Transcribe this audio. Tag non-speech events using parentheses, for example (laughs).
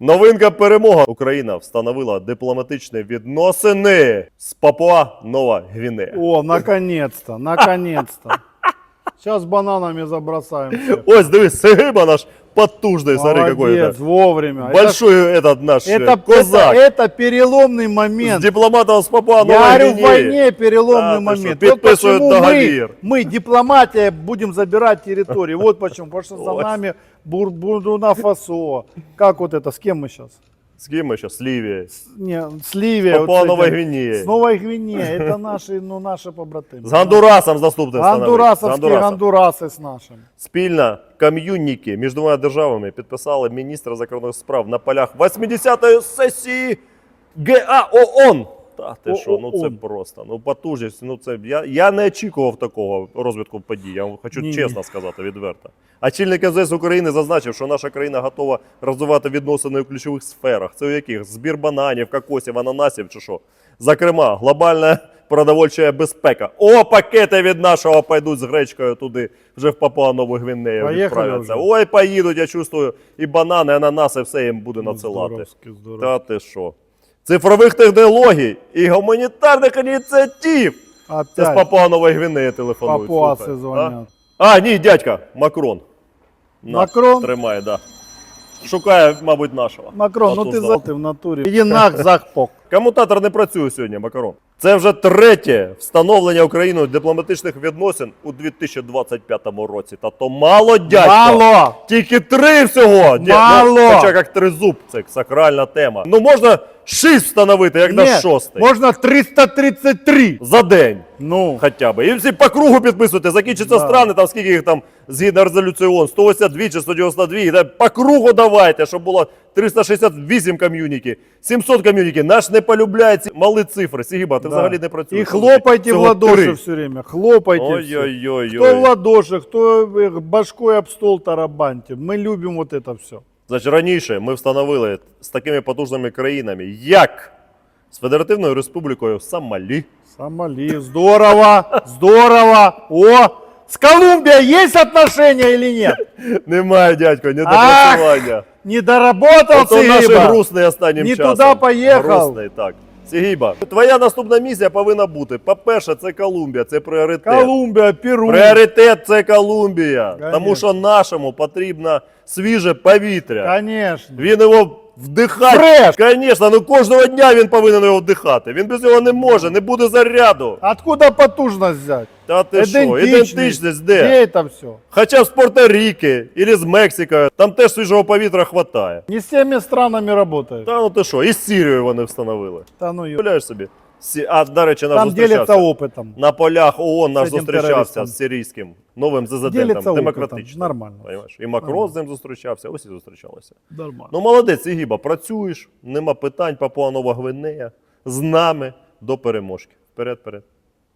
Новинка перемога. Україна встановила дипломатичні відносини з Папуа Нова Гвінея. О, наконец-то, наконец-то. (laughs) Сейчас бананами забросаем. всех. (laughs) Ось дивись, Сигиба наш потужний, смотри, какой Молодец, это. вовремя. Большой этот наш это, э, это, козак. это, это переломный З момент. дипломатом з Папуа Я Нової говорю, в Гвінеї. войне переломный Да, ты момент. что, Вот подписывают почему мы, договор. мы, дипломатия, будем забирать территории. Вот почему. Потому что за Ой. (laughs) нами Бур- Буркина Фасо. Как вот это, с кем мы сейчас? З ким ми зараз? З Лівією. Не, с Ливией. Папуа вот с Новой этим. Гвинеей. С Новой Гвинеей. Это наши, ну, наши побратимы. З Гондурасом заступним становить. З Гондурасовские Гондурасом. Гондурасы с нашими. Спільна ком'юніки між двома державами підписали міністра закордонних справ на полях 80-ї сесії ГА ООН. Та ти що, ну це просто. Ну потужність. Ну це я, я не очікував такого розвитку подій. Я вам хочу Ні-ні. чесно сказати відверто. Очільник МЗС України зазначив, що наша країна готова розвивати відносини у ключових сферах. Це у яких збір бананів, кокосів, ананасів чи що. Зокрема, глобальна продовольча безпека. О, пакети від нашого пойдуть з гречкою туди, вже в Папуа Нову Гвінею відправляться. Ой, поїдуть, я чувствую, і банани, і ананаси, все їм буде надсилати. Здоровски, здорово. Та ти що? Цифрових технологій і гуманітарних ініціатив. Це з Опять Папуа Нової Гвінеї телефонують. папуасы слухай. звонят. А? а, ні, дядька, Макрон. На, Макрон? Тримає, да. Шукає, мабуть, нашого. Макрон, ну Отут ты здав. за ты в натуре. Иди нах, (laughs) захпок. Комутатор не працює сьогодні, Макарон. Це вже третє встановлення Україною дипломатичних відносин у 2025 році. Та то мало дядько. Мало! Тільки три всього. Ні, Мало. Ну, хоча як тризуб, це сакральна тема. Ну можна шість встановити, як на шостий. можно 333. За день. Ну, Хоча б. І всі по кругу підписуйте. Закінчаться Да. страни, там скільки їх там згідно резолюції ООН, 182 чи 192. І так по кругу давайте, щоб було 368 ком'юніки, 700 ком'юніки. Наш не полюбляє ці мали цифри. Сігіба, ти да. взагалі не працюєш. И хлопайте в Всього ладоши три. все время. Хлопайте. все. Ой-ой-ой. Кто в ладоши, кто э, башкой об стол тарабантит. Мы любим вот это все. Значить, раніше ми встановили з такими потужними країнами, як з Федеративною Республікою Сомалі. Сомали. Здорово, здорово. О, с Колумбией есть отношения или нет? (laughs) Немає, дядько, недопрацювання. Не доработал Ото наші Сигиба? грустний останнім Не часом. туди поїхав. Грустний, так. Сігіба, твоя наступна місія повинна бути. По-перше, це Колумбія, це пріоритет. Колумбия, Перу. Пріоритет це Колумбія. Конечно. Тому що нашому потрібно свіже повітря. Конечно. Він його Вдихати. Фреш! Звісно, ну кожного дня він повинен його вдихати. Він без нього не може, не буде заряду. Откуда потужность взять? Та ти що, ідентичність де? Где это все? Хоча б з Порто-Ріки або з Мексикою, там теж свіжого повітря хватає. Не з теми странами работает. Та ну ти що, і з Сірією вони встановили. Та ну ё- Уявляєш собі? Сі... А, до речі, нам Там делятся зустрічався. опытом. На полях ООН наш З цим зустрічався терористом. з сирійським новим Ділиться президентом, демократичним. Нормально. Понимаєш? І Макрон Нормально. з ним зустрічався, усі зустрічалися. Нормально. Ну молодець, Ігіба, працюєш, нема питань, Папуа Нова Гвинея, з нами до переможки. Вперед, вперед.